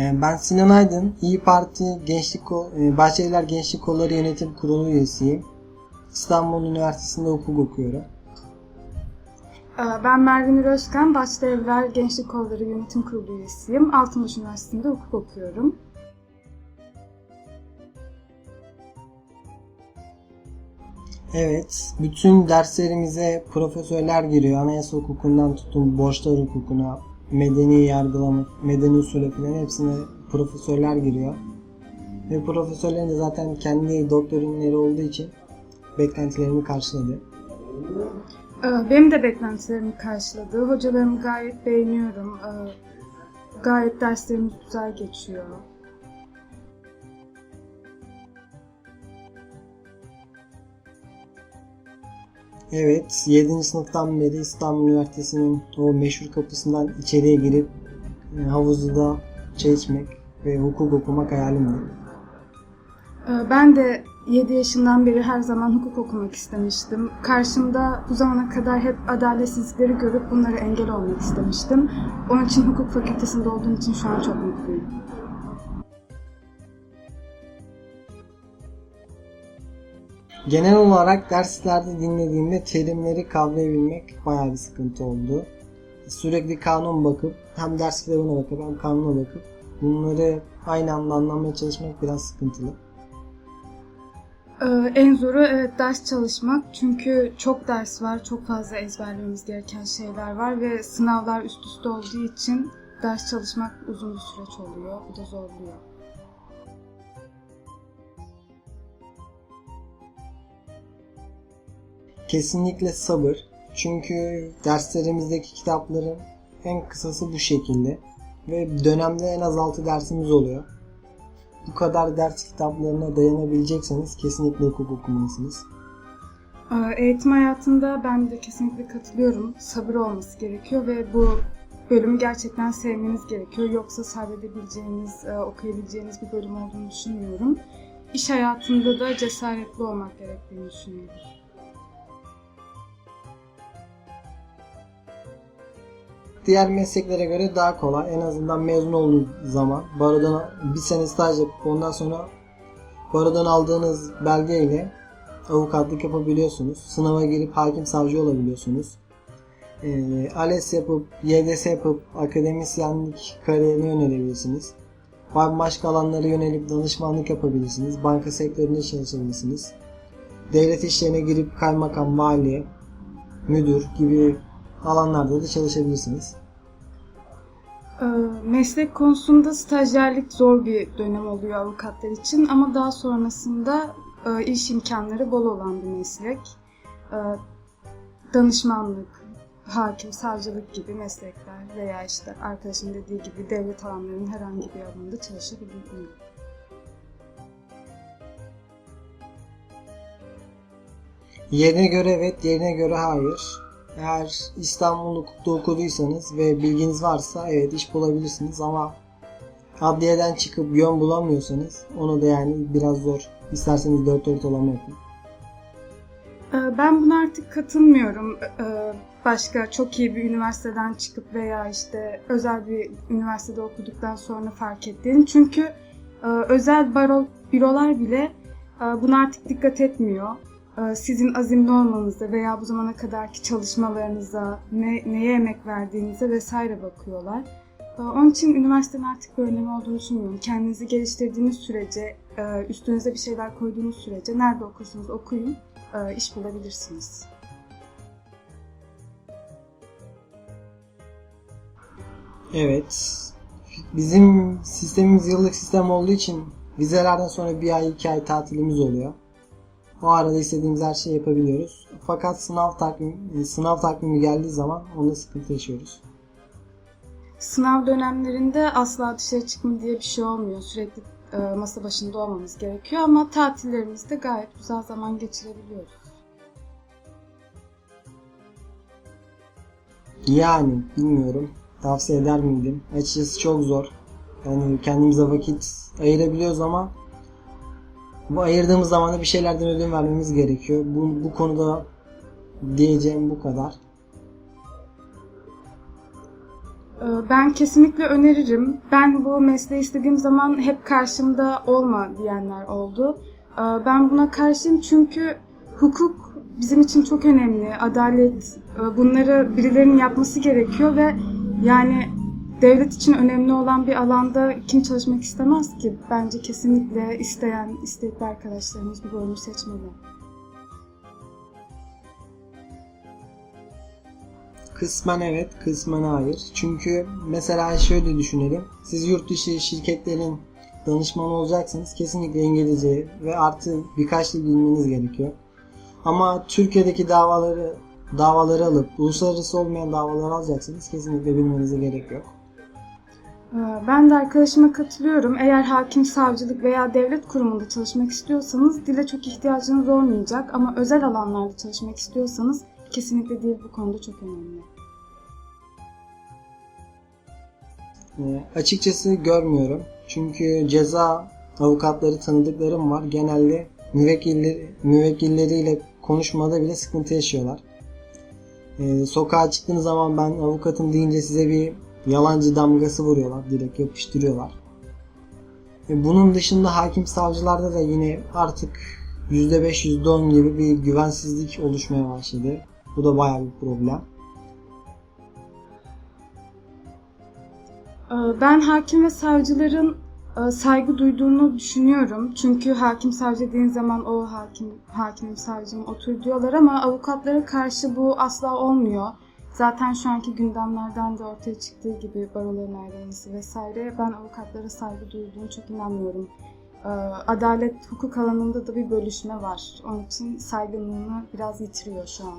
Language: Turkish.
Ee, Ben Sinan Aydın, İyi Parti Gençlik e, Bahçeliler Gençlik Kolları Yönetim Kurulu üyesiyim. İstanbul Üniversitesi'nde hukuk okuyorum. Ee, Ben Merve Nur Özkan, Başta Evler Gençlik Kolları Yönetim Kurulu üyesiyim. Altınbaş Üniversitesi'nde hukuk okuyorum. Evet, bütün derslerimize profesörler giriyor. Anayasa hukukundan tutun borçlar hukukuna, medeni yargılama, medeni usule falan hepsine profesörler giriyor. Ve profesörlerin de zaten kendi doktorinleri olduğu için beklentilerimi karşıladı. Ee, Benim de beklentilerimi karşıladı. Hocalarımı gayet beğeniyorum. Ee, Gayet derslerimiz güzel geçiyor. Evet, 7. sınıftan beri İstanbul Üniversitesi'nin o meşhur kapısından içeriye girip e, havuzda çay içmek ve hukuk okumak hayalimdi. Ee, Ben de 7 yaşından beri her zaman hukuk okumak istemiştim. Karşımda bu zamana kadar hep adaletsizlikleri görüp bunlara engel olmak istemiştim. Onun için hukuk fakültesinde olduğum için şu an çok mutluyum. Genel olarak derslerde dinlediğimde terimleri kavrayabilmek bayağı bir sıkıntı oldu. Sürekli kanun bakıp hem ders kitabına bakıp hem kanuna bakıp bunları aynı anda anlamaya çalışmak biraz sıkıntılı. Ee, En zoru evet ders çalışmak çünkü çok ders var, çok fazla ezberlememiz gereken şeyler var ve sınavlar üst üste olduğu için ders çalışmak uzun bir süreç oluyor. Bu da zorluyor. Kesinlikle sabır. Çünkü derslerimizdeki kitapların en kısası bu şekilde. Ve dönemde en az 6 dersimiz oluyor. Bu kadar ders kitaplarına dayanabilecekseniz kesinlikle hukuk okumalısınız. Ee, Eğitim hayatında ben de kesinlikle katılıyorum. Sabır olması gerekiyor ve bu bölümü gerçekten sevmeniz gerekiyor. Yoksa sabredebileceğiniz, e, okuyabileceğiniz bir bölüm olduğunu düşünmüyorum. İş hayatında da cesaretli olmak gerektiğini düşünüyorum. Diğer mesleklere göre daha kolay. En azından mezun olduğunuz zaman barodan bir sene staj yapıp ondan sonra barodan aldığınız belgeyle avukatlık yapabiliyorsunuz. Sınava girip hakim savcı olabiliyorsunuz. Ee, ALES yapıp, YDS yapıp akademisyenlik kariyerine yönelebilirsiniz. Başka alanlara yönelip danışmanlık yapabilirsiniz. Banka sektöründe çalışabilirsiniz. Devlet işlerine girip kaymakam, vali, müdür gibi alanlarda da çalışabilirsiniz. Ee, Meslek konusunda stajyerlik zor bir dönem oluyor avukatlar için ama daha sonrasında e, iş imkanları bol olan bir meslek. Ee, Danışmanlık, hakim, savcılık gibi meslekler veya işte arkadaşın dediği gibi devlet alanlarının herhangi bir alanında çalışabiliyor. Yerine göre evet, yerine göre hayır. Eğer İstanbul okuduysanız ve bilginiz varsa evet iş bulabilirsiniz ama adliyeden çıkıp yön bulamıyorsanız onu da yani biraz zor. İsterseniz dört ortalama yapın. Ee, Ben buna artık katılmıyorum. Ee, Başka çok iyi bir üniversiteden çıkıp veya işte özel bir üniversitede okuduktan sonra fark ettiğim. Çünkü e, özel baro, bürolar bile e, buna artık dikkat etmiyor. E, Sizin azimli olmanıza veya bu zamana kadarki çalışmalarınıza, ne, neye emek verdiğinize vesaire bakıyorlar. E, Onun için üniversitenin artık bir önemi olduğunu düşünmüyorum. Kendinizi geliştirdiğiniz sürece, e, üstünüze bir şeyler koyduğunuz sürece nerede okursanız okuyun, iş bulabilirsiniz. Evet. Bizim sistemimiz yıllık sistem olduğu için vizelerden sonra bir ay iki ay tatilimiz oluyor. O arada istediğimiz her şeyi yapabiliyoruz. Fakat sınav takvimi, sınav takvimi geldiği zaman onda sıkıntı yaşıyoruz. Sınav dönemlerinde asla dışarı çıkma diye bir şey olmuyor. Sürekli e, masa başında olmamız gerekiyor ama tatillerimizde gayet güzel zaman geçirebiliyoruz. Yani bilmiyorum. Tavsiye eder miydim? Açıkçası çok zor. Yani kendimize vakit ayırabiliyoruz ama bu ayırdığımız zaman da bir şeylerden ödün vermemiz gerekiyor. Bu, bu konuda diyeceğim bu kadar. Ee, Ben kesinlikle öneririm. Ben bu mesleği istediğim zaman hep karşımda olma diyenler oldu. Ee, Ben buna karşıyım çünkü hukuk bizim için çok önemli. Adalet, e, bunları birilerinin yapması gerekiyor ve yani devlet için önemli olan bir alanda kim çalışmak istemez ki? Bence kesinlikle isteyen, istekli arkadaşlarımız bu bölümü seçmeli. Kısmen evet, kısmen hayır. Çünkü mesela şöyle düşünelim. Siz yurt dışı şirketlerin danışmanı olacaksınız. Kesinlikle İngilizce ve artı birkaç dil bilmeniz gerekiyor. Ama Türkiye'deki davaları davaları alıp uluslararası olmayan davaları alacaksınız. Kesinlikle bilmenize gerek yok. Ee, Ben de arkadaşıma katılıyorum. Eğer hakim, savcılık veya devlet kurumunda çalışmak istiyorsanız dile çok ihtiyacınız olmayacak ama özel alanlarda çalışmak istiyorsanız kesinlikle dil bu konuda çok önemli. Ee, açıkçası görmüyorum. Çünkü ceza avukatları tanıdıklarım var. Genelde müvekkilleri, müvekkilleriyle konuşmada bile sıkıntı yaşıyorlar. Ee, sokağa çıktığınız zaman ben avukatım deyince size bir yalancı damgası vuruyorlar. Direkt yapıştırıyorlar. Ee, bunun dışında hakim savcılarda da yine artık %5 %10 gibi bir güvensizlik oluşmaya başladı. Bu da bayağı bir problem. Ee, Ben hakim ve savcıların e, saygı duyduğunu düşünüyorum. Çünkü hakim savcı dediğin zaman o hakim, hakimim savcım otur diyorlar ama avukatlara karşı bu asla olmuyor. Zaten şu anki gündemlerden de ortaya çıktığı gibi baroların ayrılması vesaire ben avukatlara saygı duyduğunu çok inanmıyorum. Ee, Adalet hukuk alanında da bir bölüşme var. Onun için saygınlığını biraz yitiriyor şu an.